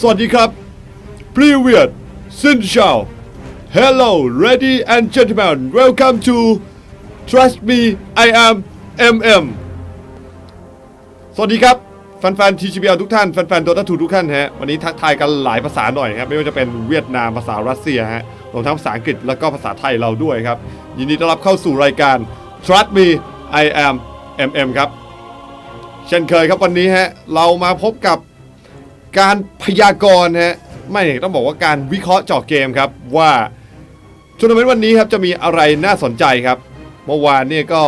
สวัสดีครับ p r e v i o u s Sin Chao Hello ready and gentlemen welcome to Trust me I am MM สวัสดีครับแฟนๆทีชีบีทุกท่านแฟนๆโดตาทูทุกท่านฮะวันนี้ทักทายกันหลายภาษาหน่อยครับไม่ว่าจะเป็นเวียดนามภาษารัสเซียฮะรวมทั้งภาษาอังกฤษแล้วก็ภาษาไทยเราด้วยครับ ยินดีต้อนรับเข้าสู่รายการ Trust me I am MM ครับ เช่นเคยครับวันนี้ฮะเรามาพบกับ การพยากรณ์ฮะไม่ต้องบอกว่าการวิเคราะห์เจาะเกมครับว่าทัวร์นาเมนต์วันนี้ครับจะมีอะไรน่าสนใจครับ เมื่อวานเนี่ยก็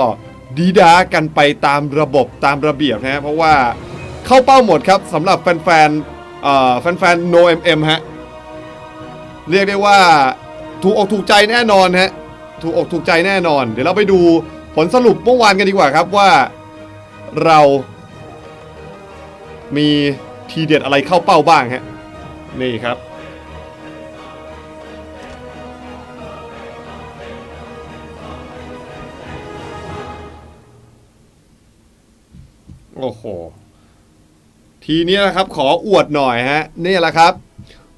ดีด้ากันไปตามระบบตามระเบียบนะฮะเพราะว่าเข้าเป้าหมดครับสำหรับแฟนๆเอ่อแฟนๆ No MM ฮะเรียกได้ว่าถูกอกถูกใจแน่นอนฮะถูกอกถูกใจแน่นอน เดี๋ยวเราไปดูผลสรุปเมื่อวานกันดีกว่าครับว่าเรามี ทีเด็ดอะไรเข้าเป้าบ้างฮะ นี่ครับ โอ้โห ทีนี้นะครับ ขออวดหน่อยฮะ นี่แหละครับ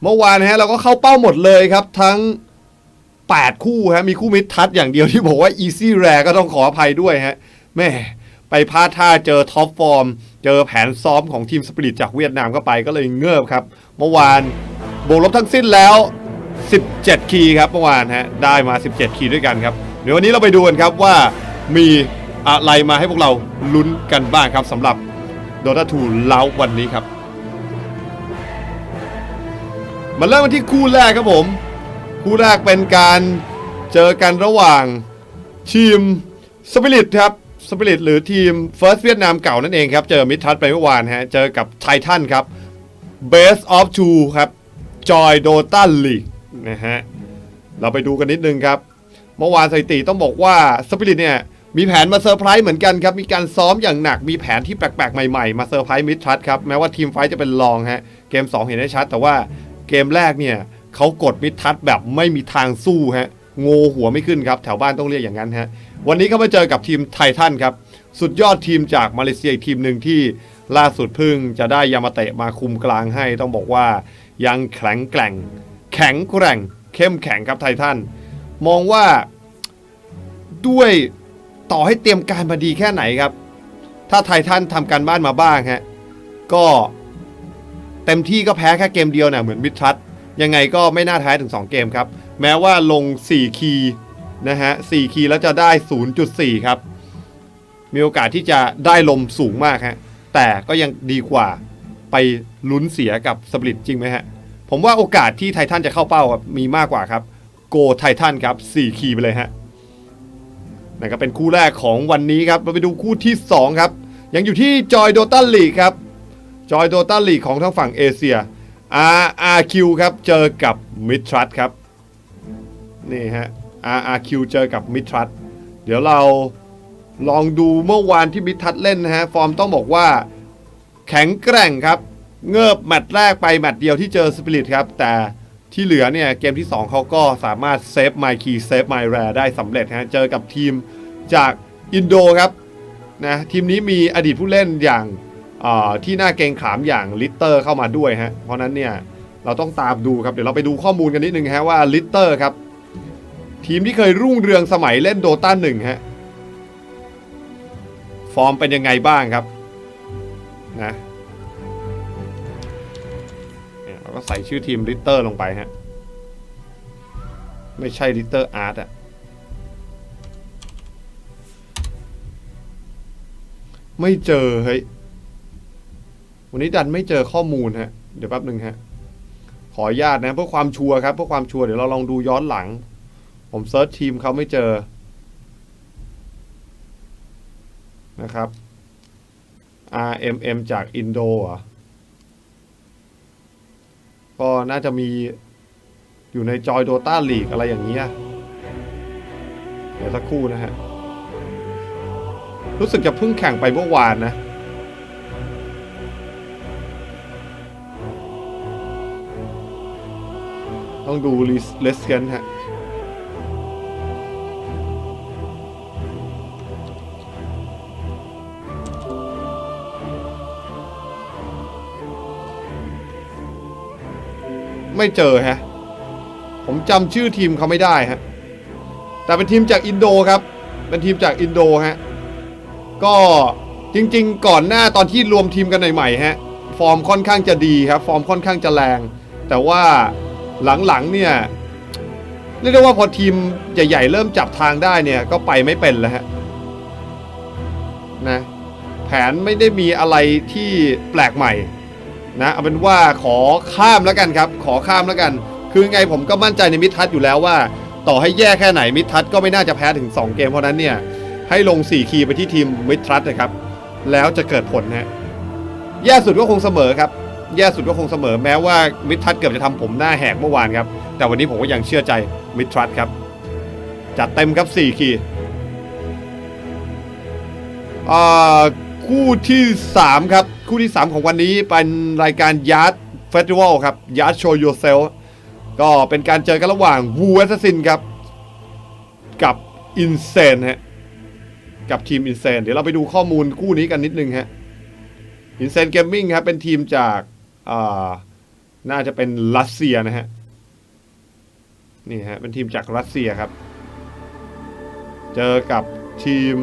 เมื่อวานฮะเราก็เข้าเป้าหมดเลยครับ ทั้ง 8 คู่ฮะ มีคู่มิดทัชอย่างเดียวที่บอกว่า easy rare ก็ต้องขออภัยด้วยฮะแม่ ไปพลาดท่าเจอท็อปฟอร์ม เจอแผนซ้อมของทีมสปิริตจากเวียดนามเข้าไปก็เลยเงือบครับ เมื่อวานบวกลบทั้งสิ้นแล้ว 17 คีย์ครับเมื่อวานฮะได้มา 17 คีย์ด้วยกันครับ เดี๋ยววันนี้เราไปดูกันครับว่ามีอะไรมาให้พวกเราลุ้นกันบ้างครับสำหรับ Dota 2เล้าวันนี้ครับ มาเริ่มกันที่คู่แรกครับผม คู่แรกเป็นการเจอกันระหว่างทีมสปิริตครับ สปิริตหรือทีม First เวียดนามเก่านั่นเองครับ เจอมิดทัชไปเมื่อวานฮะ เจอกับไททันครับ Best of Two ครับ Joy Dota League นะฮะ เราไปดูกันนิดนึงครับ เมื่อวานสถิติต้องบอกว่าสปิริตเนี่ยมีแผนมาเซอร์ไพรส์เหมือนกันครับ มีการซ้อมอย่างหนัก มีแผนที่แปลกๆ ใหม่ๆ มาเซอร์ไพรส์มิดทัชครับ แม้ว่าทีมไฟจะเป็นรองฮะ เกม 2 เห็นได้ชัด แต่ว่าเกมแรกเนี่ยเขากดมิดทัชแบบไม่มีทางสู้ฮะ งหัวไม่ขึ้นครับ แถวบ้านต้องเรียกอย่างนั้นฮะวันนี้เขามาเจอกับทีมไททันครับ สุดยอดทีมจากมาเลเซียอีกทีมหนึ่งที่ล่าสุดพึ่งจะได้ยามาเตะมาคุมกลางให้ต้องบอกว่ายังแข็งแกร่ง แข็งแกร่ง เข้มแข็งครับไททันมองว่าด้วยต่อให้เตรียมการมาดีแค่ไหนครับ ถ้าไททันทำการบ้านมาบ้างฮะก็เต็มที่ก็แพ้แค่เกมเดียวนะเหมือนมิดทัชยังไงก็ไม่น่าแพ้ถึง 2 เกมครับ แม้ว่าลง 4 คีย์นะฮะ4คีย์แล้วจะได้ 0.4 ครับ มีโอกาสที่จะได้ลมสูงมากฮะ แต่ก็ยังดีกว่าไปลุ้นเสียกับสปริตจริงไหมฮะ ผมว่าโอกาสที่ไททันจะเข้าเป้าอะมีมากกว่าครับ โกไททันครับ 4 คีย์ไปเลยฮะนั่นก็เป็นคู่แรกของวันนี้ครับ เราไปดูคู่ที่ 2 ครับ ยังอยู่ที่จอยโดตันลีกครับ จอยโดตันลีกของทางฝั่งเอเชีย RRQ ครับ เจอกับมิทรัตครับ นี่ฮะ RRQ เจอกับมิทรัตเดี๋ยวเราลองดูเมื่อวานที่มิทรัตเล่นนะฮะ ฟอร์มต้องบอกว่าแข็งแกร่งครับ เงิบแมตช์แรกไปแมตช์เดียวที่เจอสปิริตครับ แต่ที่เหลือเนี่ยเกมที่ 2 เขาก็สามารถเซฟไมคีเซฟไมแรได้สำเร็จฮะ เจอกับทีมจากอินโดครับนะทีมนี้มีอดีตผู้เล่นอย่างที่น่าเกงขามอย่างลิตเตอร์เข้ามาด้วยฮะ เพราะนั้นเนี่ยเราต้องตามดูครับ เดี๋ยวเราไปดูข้อมูลกันนิดนึงฮะว่าลิตเตอร์ครับ ทีมที่เคยรุ่งเรืองสมัยเล่นโดต้าหนึ่งฮะ ฟอร์มเป็นยังไงบ้างครับนะเราก็ใส่ชื่อทีมลิตเตอร์ลงไปฮะ ไม่ใช่ลิตเตอร์อาร์ตอะไม่เจอเฮ้ยวันนี้ดันไม่เจอข้อมูลฮะ เดี๋ยวแป๊บหนึ่งฮะ ขออนุญาตนะเพื่อความชัวร์ครับเพื่อความชัวร์เดี๋ยวเราลองดูย้อนหลัง ผมเซิร์ชทีมเขาไม่เจอ นะครับ RMM จากอินโดอะก็น่าจะมีอยู่ในจอยโดต้าลีกอะไรอย่างเงี้ยเดี๋ยวสักครู่นะฮะ รู้สึกจะเพิ่งแข่งไปเมื่อวานนะ ต้องดูเลสเกนฮะ ไม่เจอฮะ ผมจำชื่อทีมเขาไม่ได้ฮะ แต่เป็นทีมจากอินโดครับ เป็นทีมจากอินโดฮะ ก็จริงๆ ก่อนหน้าตอนที่รวมทีมกันใหม่ๆฮะ ฟอร์มค่อนข้างจะดีครับ ฟอร์มค่อนข้างจะแรง แต่ว่าหลังๆเนี่ยเรียกได้ว่าพอทีมใหญ่ๆเริ่มจับทางได้เนี่ยก็ไปไม่เป็นแล้วฮะนะแผนไม่ได้มีอะไรที่แปลกใหม่ นะเอาเป็นว่าขอข้ามแล้วกันครับ ขอข้ามแล้วกัน คือไงผมก็มั่นใจในมิดทัศอยู่แล้วว่า ต่อให้แย่แค่ไหนมิดทัศก็ไม่น่าจะแพ้ถึง 2 เกมเพราะนั้นเนี่ยให้ลง 4 คีย์ไปที่ทีมมิดทัศนะครับ แล้วจะเกิดผลฮะแย่สุดก็คงเสมอครับ แย่สุดก็คงเสมอแม้ว่ามิดทัศเกือบจะทำผมหน้าแหกเมื่อวานครับ แต่วันนี้ผมก็ยังเชื่อใจมิดทัศครับจัดเต็มครับ 4 คีย์อ่า คู่ที่ 3 ครับ คู่ที่ 3 ของวันนี้เป็นรายการยาร์ดเฟสติวัลครับยาร์ดโชว์ยูเซลก็เป็นการเจอกันระหว่างวูเอสซินครับ กับอินเซนฮะกับทีมอินเซนเดี๋ยวเราไปดูข้อมูลคู่นี้กันนิดนึงฮะอินเซนเกมมิ่งครับเป็นทีมจากอ่าน่าจะเป็นรัสเซียนะฮะนี่ฮะเป็นทีมจากรัสเซียครับ เจอกับทีม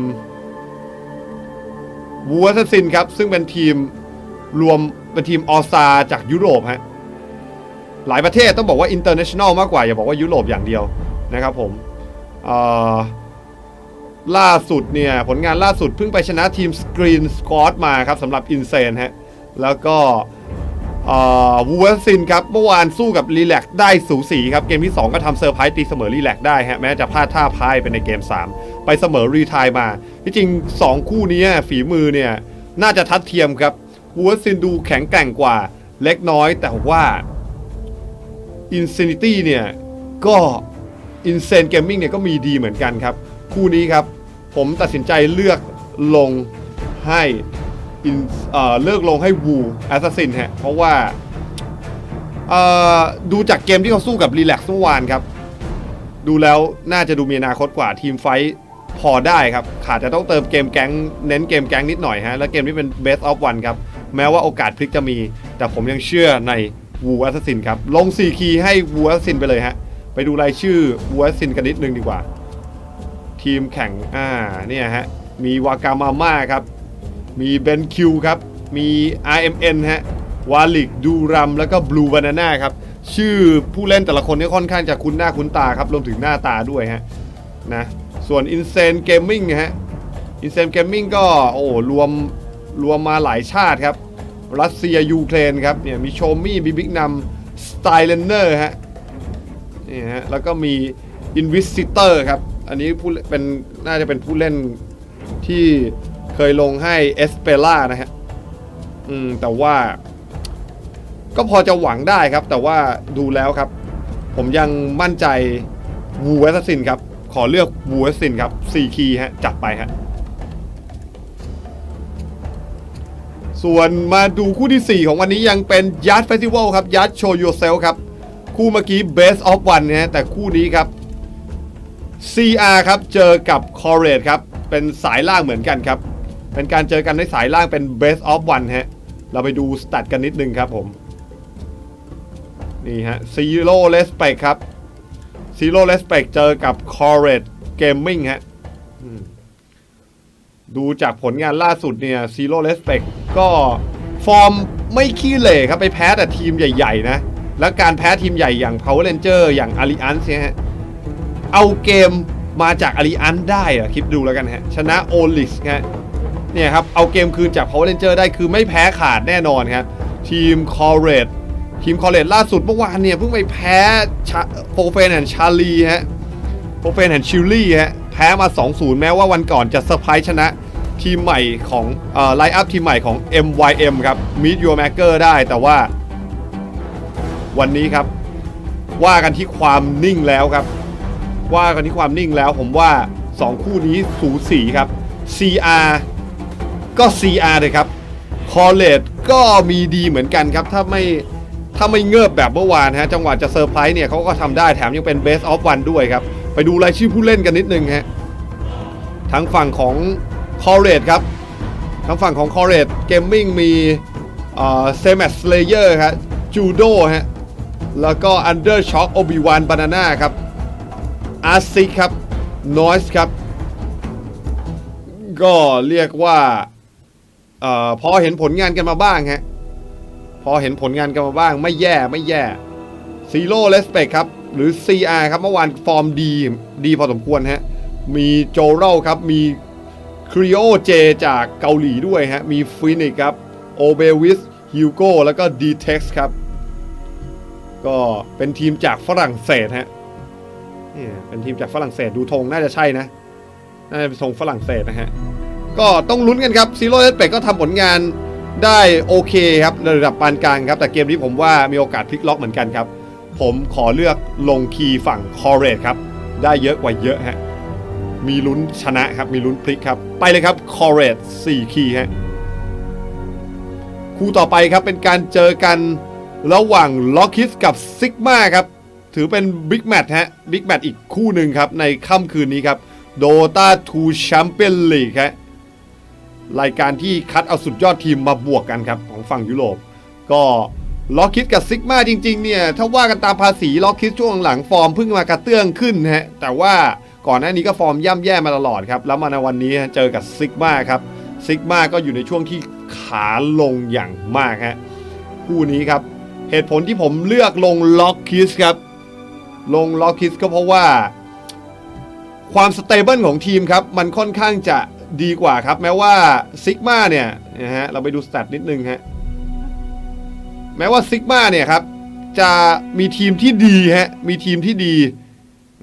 วูอ s ซินครับ ซึ่งเป็นทีมรวมเป็นทีมออซาจากยุโรปฮะหลายประเทศต้องบอกว่าอินเตอร์เนชั่นแนลมากกว่า อย่าบอกว่ายุโรปอย่างเดียวนะครับผมล่าสุดเนี่ย ผลงานล่าสุดเพิ่งไปชนะทีมสกรีนสกอตมาครับสำหรับอินเซนฮะแล้วก็ วูอ s ซินครับเมื่อวานสู้กับรีแลกได้สูสีครับ เกมที่ 2 ก็ทำเซอร์ไพรส์ตีเสมอรีแลกได้ฮะแม้จะพลาดท่าพายไปในเกม 3 ไปเสมอรีทายมา ที่จริง 2 คู่นี้ฝีมือเนี่ย น่าจะทัดเทียมครับวูอ s ซินดูแข็งแกร่งกว่าเล็กน้อย แต่ว่า Infinity เนี่ย ก็ Insane Gaming เนี่ยก็มีดีเหมือนกันครับ คู่นี้ครับ ผมตัดสินใจเลือกลงให้ อ่อเลือกลงให้ Wu Assassin ฮะเพราะว่าเอ่อดูจากเกมที่เขาสู้กับ Relax เมื่อวานครับ ดูแล้วน่าจะดูมีอนาคตกว่าทีมไฟท์พอได้ครับ ขาดจะต้องเติมเกมแก๊งเน้นเกมแก๊งนิดหน่อยฮะ แล้วเกมนี้เป็น Best of One ครับ แม้ว่าโอกาสพลิกจะมี แต่ผมยังเชื่อใน Wu Assassin ครับ ลง 4 คีย์ให้ Wu Assassin ไปเลยฮะ ไปดูรายชื่อ Wu Assassin กันนิดนึงดีกว่า ทีมแข่งอ่าเนี่ยฮะ มีวากามาม่าครับ มีเบนคิวครับ มี RMN ฮะ วาลิก ดูรัม แล้วก็บลูบานาน่าครับ ชื่อผู้เล่นแต่ละคนนี่ค่อนข้างจะคุ้นหน้าคุ้นตาครับ รวมถึงหน้าตาด้วยฮะ นะ ส่วน Insane Gaming ฮะ Insane Gaming ก็ โอ้รวม รวมมาหลายชาติครับ รัสเซีย ยูเครนครับ เนี่ย มีโชมี่มีบิ๊กนัมสไตเลนเนอร์ฮะ นี่ฮะ แล้วก็มี Inquisitor ครับ อันนี้ผู้เป็น น่าจะเป็นผู้เล่นที่ เคยลงให้เอสเปล่านะฮะ อืม แต่ว่า ก็พอจะหวังได้ครับ แต่ว่าดูแล้วครับ ผมยังมั่นใจวูเวสซินครับ ขอเลือกวูเวสซินครับ4คีย์ฮะ จัดไปฮะ ส่วนมาดูคู่ที่ 4 ของวันนี้ยังเป็นยัดเฟสติวัลครับยัดโชว์ yourself ครับ คู่เมื่อกี้ best of one นะฮะ แต่คู่นี้ครับ CR ครับ เจอกับ c o r r e t ครับ เป็นสายล่างเหมือนกันครับ เป็นการเจอกันในสายล่างเป็น best of one ฮะ เราไปดูสแตทกันนิดนึงครับผม นี่ฮะ Zero Respect ครับ Zero Respect เจอกับ c o r r e t Gaming ฮะดูจากผลงานล่าสุดเนี่ย Zero Respect ก็ฟอร์มไม่ขี้เหร่ครับ ไปแพ้แต่ทีมใหญ่ ๆ นะ แล้วการแพ้ทีมใหญ่อย่าง Power Ranger อย่าง Alliance เนี่ยฮะ เอาเกมมาจาก Alliance ได้อะคิดดูแล้วกันฮะ ชนะ o l i x ฮะ เนี่ยครับ เอาเกมคืนจาก Power Ranger ได้คือไม่แพ้ขาดแน่นอนครับ ทีม c o r r e t ทีม c o r r e t ล่าสุดเมื่อวานเนี่ยเพิ่งไปแพ้โปรเฟนแอนชาลีฮะโปรเฟนแอนชิลลี่ฮะแพ้มา 2-0 แม้ว่าวันก่อนจะเซอร์ไพรส์ชนะทีมใหม่ของไลน์อัพทีมใหม่ของ MYM ครับ Meet Your Maker ได้แต่ว่า วันนี้ครับ ว่ากันที่ความนิ่งแล้วครับ ว่ากันที่ความนิ่งแล้วผมว่า 2 คู่นี้สูสีครับ CR ก็ CR เลยครับคอเลตก็มีดีเหมือนกันครับ ถ้าไม่ถ้าไม่เงือบแบบเมื่อวานฮะจังหวะจะเซอร์ไพรส์เนี่ยเขาก็ทำได้แถมยังเป็น Best of One ด้วยครับ ไปดูรายชื่อผู้เล่นกันนิดนึงฮะทั้งฝั่งของคอเรตครับทั้งฝั่งของคอเรตเกมมิ่งมีเซมัสเลเยอร์ครับจูโดฮะแล้วก็ Under Shock Obi-Wan Banana ครับอาร์ซิครับ Noise ครับ ก็เรียกว่า ออพอเห็นผลงานกันมาบ้างฮะพอเห็นผลงานกันมาบ้าง ไม่แย่ไม่แย่ Zero Respect ครับ หรือ CR ครับเมื่อวานฟอร์มดีดีพอสมควรฮะ มีโจเรลครับ มีคริโอเจจากเกาหลีด้วยฮะ มีฟินิกครับโอเบวิสฮิวโกแล้วก็ดีเท็กซ์ครับ ก็เป็นทีมจากฝรั่งเศสฮะนี่เป็นทีมจากฝรั่งเศสดูธงน่าจะใช่นะ น่าจะเป็นธงฝรั่งเศสนะฮะ ก็ต้องลุ้นกันครับซีโร่เลสเปกก็ทำผลงานได้โอเคครับในระดับปานกลางครับ แต่เกมนี้ผมว่ามีโอกาสพลิกล็อกเหมือนกันครับ ผมขอเลือกลงคีย์ฝั่งคอเรตครับ ได้เยอะกว่าเยอะฮะ มีลุ้นชนะครับ มีลุ้นพลิกครับ ไปเลยครับคอเรต4คีย์ฮะ คู่ต่อไปครับเป็นการเจอกันระหว่างล็อกคิสกับซิกมาครับ ถือเป็นบิ๊กแมตช์ฮะบิ๊กแมตช์อีกคู่หนึ่งครับ ในค่ำคืนนี้ครับโดตา2 Champion League ฮะ รายการที่คัดเอาสุดยอดทีมมาบวกกันครับ ของฝั่งยุโรป ก็ล็อกคิสกับซิกมาจริง ๆ เนี่ย ถ้าว่ากันตามภาษีล็อกคิสช่วงหลังฟอร์มเพิ่งมากระเตื้องขึ้นฮะแต่ว่าก่อนหน้านี้ก็ฟอร์มย่ำแย่มาตลอดครับ แล้วมาในวันนี้เจอกับซิกมาครับซิกมาก็อยู่ในช่วงที่ขาลงอย่างมากฮะคู่นี้ครับ เหตุผลที่ผมเลือกลงล็อกคิสครับ ลงล็อกคิสก็เพราะว่า ความสเตเบิลของทีมครับ มันค่อนข้างจะ ดีกว่าครับแม้ว่าซิกมาเนี่ยนะฮะเราไปดูสแตทนิดนึงฮะแม้ว่าซิกมาเนี่ยครับจะมีทีมที่ดีฮะมีทีมที่ดี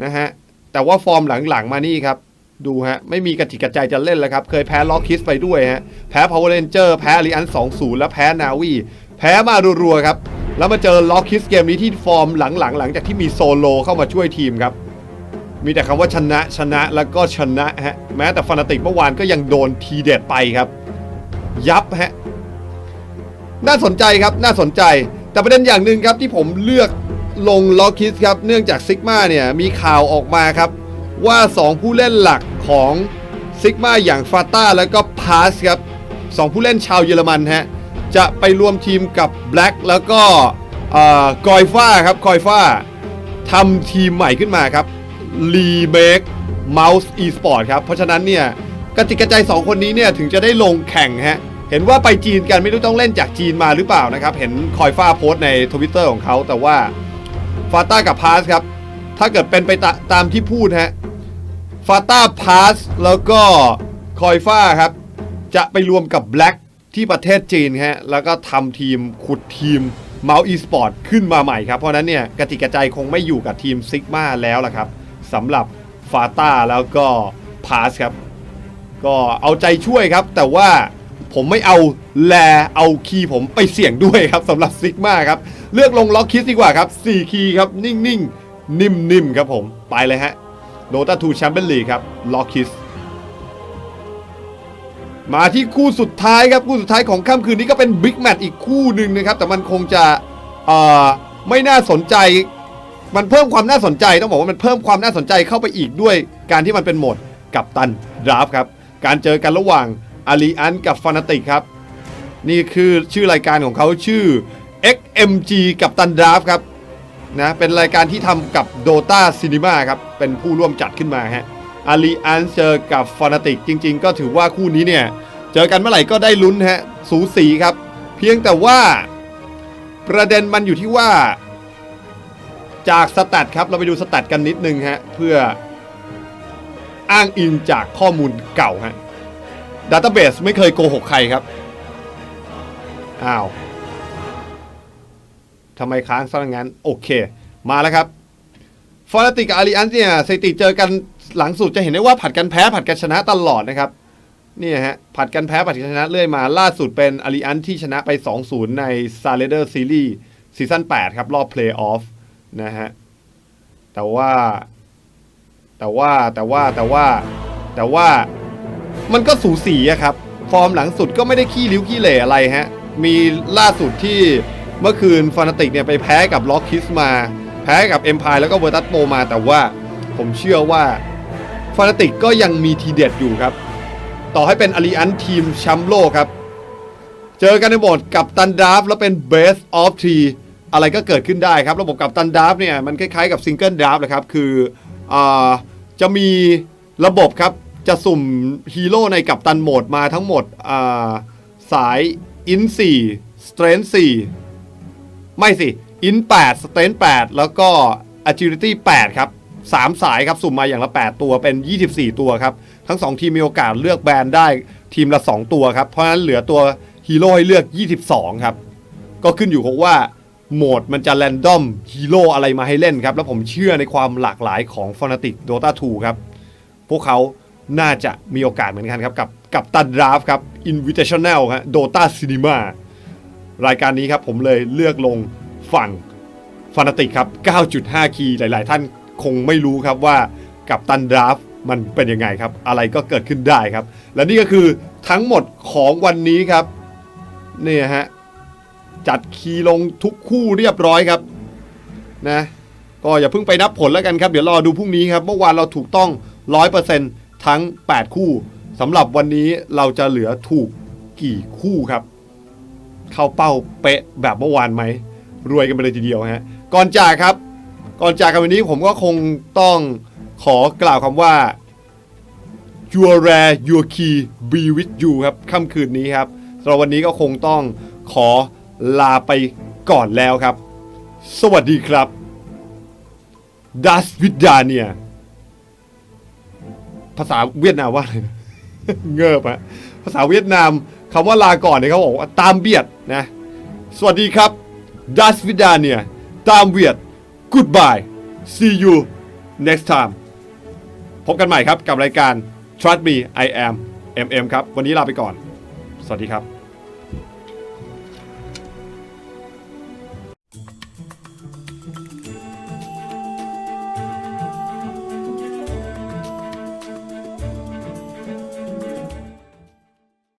นะฮะแต่ว่าฟอร์มหลังๆมานี่ครับ ดูฮะ ไม่มีกระจิกกระใจจะเล่นแล้วครับ เคยแพ้ล็อกคิสไปด้วยฮะ แพ้พาวเวอร์เรนเจอร์แพ้ลีอัน2-0 แล้วแพ้นาวีแพ้มารัวๆครับ แล้วมาเจอล็อกคิสเกมนี้ที่ฟอร์มหลังๆ หลังจากที่มีโซโลเข้ามาช่วยทีมครับ มีแต่คำว่าชนะชนะแล้วก็ชนะฮะแม้แต่ฟานาติกเมื่อวานก็ยังโดนทีเด็ดไปครับ ยับฮะน่าสนใจครับน่าสนใจ แต่ประเด็นอย่างหนึ่งครับที่ผมเลือกลงล็อกคิสครับ เนื่องจากซิกมาเนี่ยมีข่าวออกมาครับ ว่า 2 ผู้เล่นหลักของซิกมาอย่างฟาต้าแล้วก็พาสครับสองผู้เล่นชาวเยอรมันฮะจะไปรวมทีมกับแบล็กแล้วก็กอยฟ้าครับกอยฟ้าทำทีมใหม่ขึ้นมาครับ รีเมคเมาส์อีสปอร์ตครับ เพราะฉะนั้นเนี่ยกติกาใจ 2 คนนี้เนี่ยถึงจะได้ลงแข่งฮะ เห็นว่าไปจีนกันไม่รู้ต้องเล่นจากจีนมาหรือเปล่านะครับ เห็นคอยฟ้าโพสต์ในทวิตเตอร์ของเขาแต่ว่าฟาต้ากับพาสครับ ถ้าเกิดเป็นไปตาตามที่พูดฮะฟาต้าพาสแล้วก็คอยฟ้าครับ จะไปรวมกับ Black ที่ประเทศจีนฮะแล้วก็ทำทีมขุดทีม m o u อีสปอร์ตขึ้นมาใหม่ครับ เพราะฉะนั้นเนี่ยกติกาใจคงไม่อยู่กับทีมซิกมาแล้วล่ะครับ สำหรับฟาต้าแล้วก็พาสครับก็เอาใจช่วยครับ แต่ว่าผมไม่เอาแลเอาคีย์ผมไปเสี่ยงด้วยครับสำหรับซิกมาครับ เลือกลงล็อกคิสดีกว่าครับ 4 คีย์ครับ นิ่งๆนิ่มๆครับผมไปเลยฮะโดตาทูแชมเปี้ยนลีกครับล็อกคิสมาที่คู่สุดท้ายครับคู่สุดท้ายของค่ำคืนนี้ก็เป็นบิ๊กแมตช์อีกคู่หนึ่งนะครับ แต่มันคงจะเอ่อไม่น่าสนใจ มันเพิ่มความน่าสนใจต้องบอกว่ามันเพิ่มความน่าสนใจเข้าไปอีกด้วย การที่มันเป็นโหมดกับตันดราฟครับ การเจอกันระหว่างอารีอันกับฟานาติกครับ นี่คือชื่อรายการของเขาชื่อ XMG กับตันดราฟครับนะเป็นรายการที่ทำกับ Dota Cinema ครับ เป็นผู้ร่วมจัดขึ้นมาฮะอารีอันเจอกับฟ a นาติกจริง ๆ ก็ถือว่าคู่นี้เนี่ย เจอกันเมื่อไหร่ก็ได้ลุ้นฮะสูสีครับ เพียงแต่ว่าประเด็นมันอยู่ที่ว่า จากสแตทครับ เราไปดูสแตทกันนิดนึงฮะ เพื่ออ้างอิงจากข้อมูลเก่าฮะดัตเตอร์เบสไม่เคยโกหกใครครับ อ้าวทำไมค้างซะงั้น โอเค มาแล้วครับฟอร์ติกับอาริอันเนี่ยสถิติเจอกันหลังสุดจะเห็นได้ว่าผัดกันแพ้ผัดกันชนะตลอดนะครับเนี่ยฮะผัดกันแพ้ผัดกันชนะเรื่อยมา ล่าสุดเป็นอาริอันที่ชนะไป 2-0 ในซาเลเดอร์ซีรีส์ซีซั่น8ครับ รอบเพลย์ออฟ นะฮะแต่ว่า แต่ว่าแต่ว่าแต่ว่า แต่ว่ามันก็สูสีอะครับ ฟอร์มหลังสุดก็ไม่ได้ขี้ริ้วขี้เหร่อะไรฮะ มีล่าสุดที่เมื่อคืนฟานาติกเนี่ยไปแพ้กับล็อกคิสมา แพ้กับเอ็มพายแล้วก็เวอร์ตัสโปมา แต่ว่าผมเชื่อว่าฟานาติกก็ยังมีทีเด็ดอยู่ครับ ต่อให้เป็นอารีอันทีมแชมป์โลกครับ เจอกันในโหมดกับตันดราฟแล้วเป็นเบสออฟที อะไรก็เกิดขึ้นได้ครับ ระบบกับตันดราฟเนี่ยมันคล้ายๆกับซิงเกิลดราฟเลยครับ คืออจะมีระบบครับ จะสุ่มฮีโร่ในกับตันโหมดมาทั้งหมดาสายอิน4 Strength 4ไม่สิอิน8 Strength 8แล้วก็ Agility 8 ครับ 3 สายครับ สุ่มมาอย่างละ 8 ตัวเป็น 24 ตัวครับ ทั้ง 2 ทีมมีโอกาสเลือกแบรนด์ได้ทีมละ 2 ตัวครับ เพราะฉะนั้นเหลือตัวฮีโร่ให้เลือก 22 ครับ ก็ขึ้นอยู่กับว่า โหมดมันจะแรนดอมฮีโร่อะไรมาให้เล่นครับ แล้วผมเชื่อในความหลากหลายของ Fnatic Dota 2 ครับ พวกเขาน่าจะมีโอกาสเหมือนกันครับ กับกับตันดราฟครับ Invitational ครับ Dota Cinema รายการนี้ครับผมเลยเลือกลงฝั่งฟ n นติกครับ 9.5 คีย์หลายๆ ท่านคงไม่รู้ครับว่ากับตันดราฟมันเป็นยังไงครับ อะไรก็เกิดขึ้นได้ครับ และนี่ก็คือทั้งหมดของวันนี้ครับเนี่ยฮะ จัดคีย์ลงทุกคู่เรียบร้อยครับนะก็อย่าเพิ่งไปนับผลแล้วกันครับ เดี๋ยวรอดูพรุ่งนี้ครับ เมื่อวานเราถูกต้อง 100%ทั้ง 8 คู่สำหรับวันนี้เราจะเหลือถูกกี่คู่ครับ เข้าเป้าเป๊ะแบบเมื่อวานไหม รวยกันไปเลยทีเดียวฮะก่อนจากครับ ก่อนจากกันวันนี้ผมก็คงต้องขอกล่าวคำว่า your rare your key be with you ครับค่ำคืนนี้ครับสำหรับวันนี้ก็คงต้องขอ ลาไปก่อนแล้วครับ สวัสดีครับดัสวิดาเนียภาษาเวียดนามว่าอะไรเงิบฮะภาษาเวียดนามคำว่าลาก่อนเนี่ยเขาบอกว่าตามเบียดนะ สวัสดีครับดัสวิดาเนียตามเวียด goodbye see you next time พบกันใหม่ครับกับรายการ Trust Me I Am MM ครับ วันนี้ลาไปก่อน สวัสดีครับ